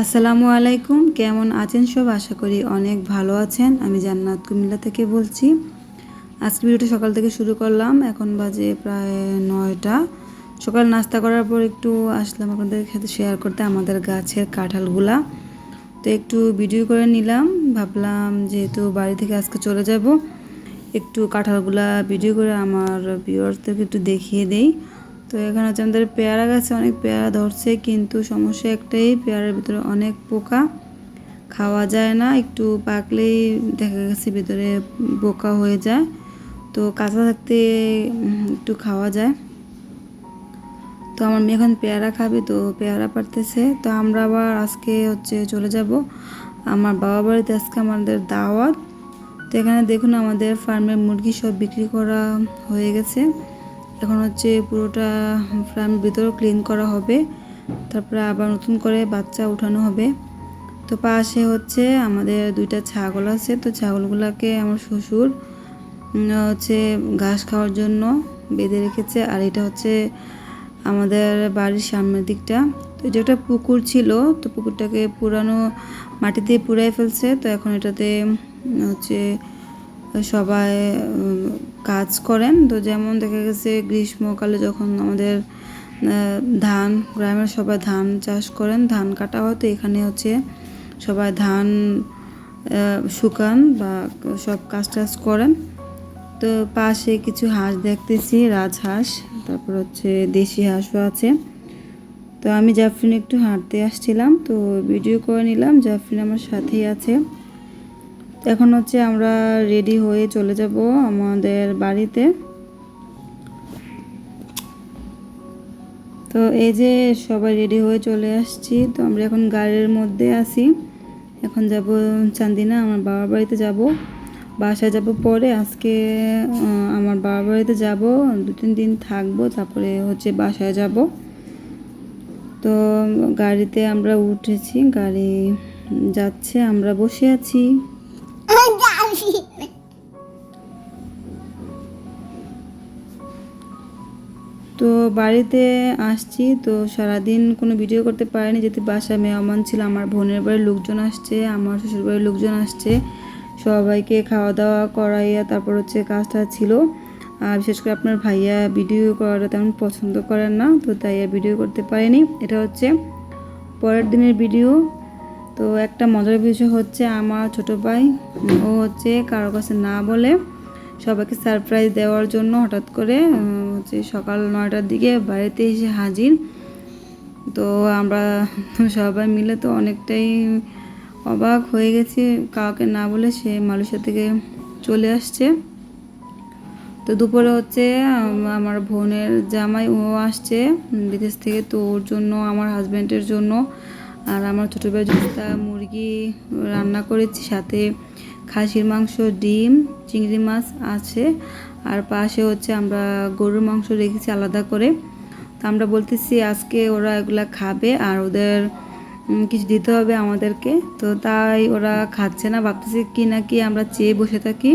আসসালামু আলাইকুম। কেমন আছেন সব? আশা করি অনেক ভালো আছেন। আমি জান্নাত কুমিল্লা থেকে বলছি। আজকে ভিডিওটা সকাল থেকে শুরু করলাম। এখন বাজে প্রায় নয়টা। সকাল নাস্তা করার পর একটু আসলাম আপনাদের সাথে শেয়ার করতে আমাদের গাছের কাঁঠালগুলা। তো একটু ভিডিও করে নিলাম। ভাবলাম যেহেতু বাড়ি থেকে আজকে চলে যাব, একটু কাঁঠালগুলা ভিডিও করে আমার ভিউয়ার্সদেরকে একটু দেখিয়ে দেই। তো এখানে হচ্ছে আমাদের পেয়ারা গাছে অনেক পেয়ারা ধরছে, কিন্তু সমস্যা একটাই, পেয়ারার ভিতরে অনেক পোকা। খাওয়া যায় না, একটু পাকলেই দেখা গেছে ভিতরে পোকা হয়ে যায়। তো কাঁচা থাকতে একটু খাওয়া যায়। তো আমার মেয়ে এখন পেয়ারা খাবে, তো পেয়ারা পারতেছে। তো আমরা আবার আজকে হচ্ছে চলে যাব আমার বাবা বাড়িতে, আজকে আমাদের দাওয়াত। তো এখানে দেখুন আমাদের ফার্মের মুরগি সব বিক্রি করা হয়ে গেছে। এখন হচ্ছে পুরোটা ফ্রাম ভিতরেও ক্লিন করা হবে। তারপরে আবার নতুন করে বাচ্চা উঠানো হবে। তো পাশে হচ্ছে আমাদের দুইটা ছাগল আছে। তো ছাগলগুলোকে আমার শ্বশুর হচ্ছে ঘাস খাওয়ার জন্য বেঁধে রেখেছে। আর এটা হচ্ছে আমাদের বাড়ির সামনের দিকটা। তো এটা একটা পুকুর ছিল, তো পুকুরটাকে পুরানো মাটি দিয়ে পুরাই ফেলছে। তো এখন এটাতে হচ্ছে সবাই কাজ করেন। তো যেমন দেখা গেছে, গ্রীষ্মকালে যখন আমাদের ধান, গ্রামের সবাই ধান চাষ করেন, ধান কাটা হয়। তো এখানে হচ্ছে সবাই ধান শুকান বা সব কাজ টাজ করেন। তো পাশে কিছু হাঁস দেখতেছি রাজহাঁস তারপর হচ্ছে দেশি হাঁসও আছে। তো আমি জাফরিন একটু হাঁটতে আসছিলাম, তো ভিডিও করে নিলাম। জাফরিন আমার সাথেই আছে। এখন হচ্ছে আমরা রেডি হয়ে চলে যাব আমাদের বাড়িতে। তো এই যে সবাই রেডি হয়ে চলে আসছি, তো আমরা এখন গাড়ির মধ্যে আছি। এখন যাব চান্দিনা, আমার বাবার বাড়িতে যাব। বাসায় যাব পরে, আজকে আমার বাবার বাড়িতে যাব, দু তিন দিন থাকব, তারপরে হচ্ছে বাসায় যাব। তো গাড়িতে আমরা উঠেছি, গাড়ি যাচ্ছে, আমরা বসে আছি। তো বাড়িতে আসছি, তো সারাদিন কোনো ভিডিও করতে পারিনি, যেহেতু বাসায় মেহমান ছিল, আমার বোনের বাড়ির লোকজন আসছে, আমার শ্বশুর বাড়ির লোকজন আসছে, সবাইকে খাওয়া দাওয়া করাইয়া তারপর হচ্ছে কাজটা ছিল। আর বিশেষ করে আপনার ভাইয়া ভিডিও করাটা তেমন পছন্দ করেন না, তো তাই আর ভিডিও করতে পারিনি। এটা হচ্ছে পরের দিনের ভিডিও তো একটা মজার বিষয় হচ্ছে আমার ছোট ভাই, ও হচ্ছে কারও কাছে না বলে সবাইকে সারপ্রাইজ দেওয়ার জন্য হঠাৎ করে হচ্ছে সকাল নয়টার দিকে বাড়িতে এসে হাজির। তো আমরা সবাই মিলে তো অনেকটাই অবাক হয়ে গেছি, কাউকে না বলে সে মালয়েশিয়া থেকে চলে আসছে। তো দুপুরে হচ্ছে আমার বোনের জামাই ও আসছে বিদেশ থেকে। তো ওর জন্য, আমার হাজব্যান্ডের জন্য আর আমার ছোটো ভাই মুরগি রান্না করেছি, সাথে খাসির মাংস, ডিম, চিংড়ি মাছ আছে। আর পাশে হচ্ছে আমরা গরুর মাংস রেখেছি আলাদা করে। তো আমরা বলতেছি আজকে ওরা এগুলা খাবে আর ওদের কিছু দিতে হবে আমাদেরকে। তো তাই ওরা খাচ্ছে না, ভাবতেছি কি না কি আমরা চেয়ে বসে থাকি।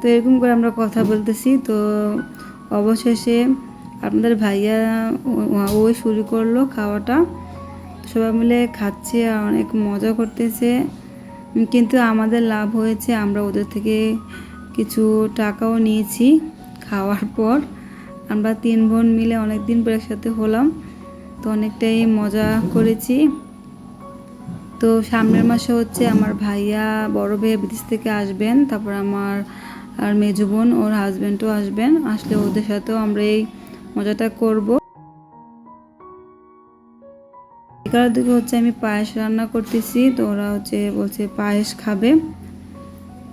তো এরকম করে আমরা কথা বলতেছি। তো অবশেষে আপনাদের ভাইয়া ওই শুরু করল খাওয়াটা। সবাই মিলে খাচ্ছে আর অনেক মজা করতেছে। কিন্তু আমাদের লাভ হয়েছে, আমরা ওদের থেকে কিছু টাকাও নিয়েছি খাওয়ার পর। আমরা তিন বোন মিলে অনেক দিন পর একসাথে হলাম, তো অনেকটাই মজা করেছি। তো সামনের মাসে হচ্ছে আমার ভাইয়া বড় ভাইয়া বিদেশ থেকে আসবেন, তারপর আমার আর মেজো বোন, ওর হাজব্যান্ডও আসবেন, আসলে ওদের সাথেও আমরা এই মজাটা করব। এগারোর দিকে হচ্ছে আমি পায়েস রান্না করতেছি, তো ওরা হচ্ছে বলছে পায়েস খাবে।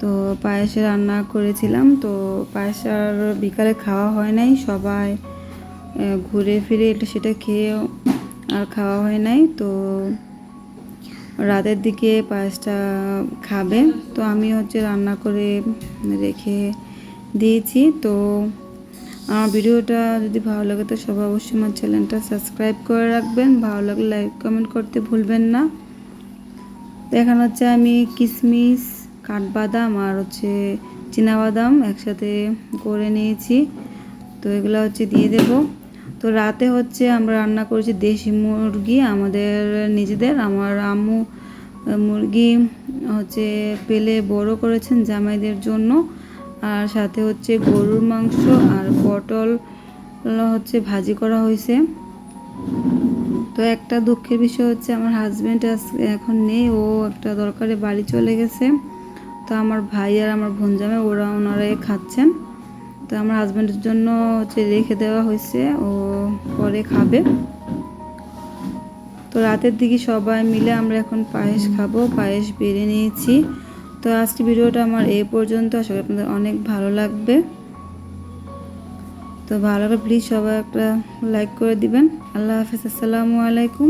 তো পায়েস রান্না করেছিলাম, তো পায়েস আর বিকালে খাওয়া হয় নাই, সবাই ঘুরে ফিরে এটা সেটা খেয়ে আর খাওয়া হয় নাই, তো রাতের দিকে পায়েসটা খাবে। তো আমি হচ্ছে রান্না করে রেখে দিয়েছি, তো আমার ভিডিওটা যদি ভালো লাগে তো সবাই অবশ্যই আমার চ্যানেলটা সাবস্ক্রাইব করে রাখবেন। ভালো লাগলে লাইক, কমেন্ট করতে ভুলবেন না। এখানে হচ্ছে আমি কিশমিশ কাঠবাদাম আর হচ্ছে বাদাম একসাথে করে নিয়েছি। তো এগুলো হচ্ছে দিয়ে দেব। তো রাতে হচ্ছে আমরা রান্না করেছি দেশি মুরগি আমাদের নিজেদের। আমার আম্মু মুরগি হচ্ছে পেলে বড় করেছেন জামাইদের জন্য। আর সাথে হচ্ছে গরুর মাংস আর পটল হচ্ছে ভাজি করা হয়েছে। তো একটা দুঃখের বিষয় হচ্ছে আমার হাজব্যান্ড এখন নেই, ও একটা দরকারে বাড়ি চলে গেছে। তো আমার ভাই আর আমার বোনজামে ওরা ওনারাই খাচ্ছেন। তো আমার হাজব্যান্ডের জন্য হচ্ছে রেখে দেওয়া হয়েছে, ও পরে খাবে। তো রাতের দিকে সবাই মিলে আমরা এখন পায়েস খাব, পায়েস বেড়ে নিয়েছি। তো আজকে ভিডিওটা আমার এই পর্যন্ত। আশা করি আপনাদের অনেক ভালো লাগবে। তো ভালো লাগলে প্লিজ সবাই একটা লাইক করে দিবেন। আল্লাহ হাফেজ, আসসালামু আলাইকুম।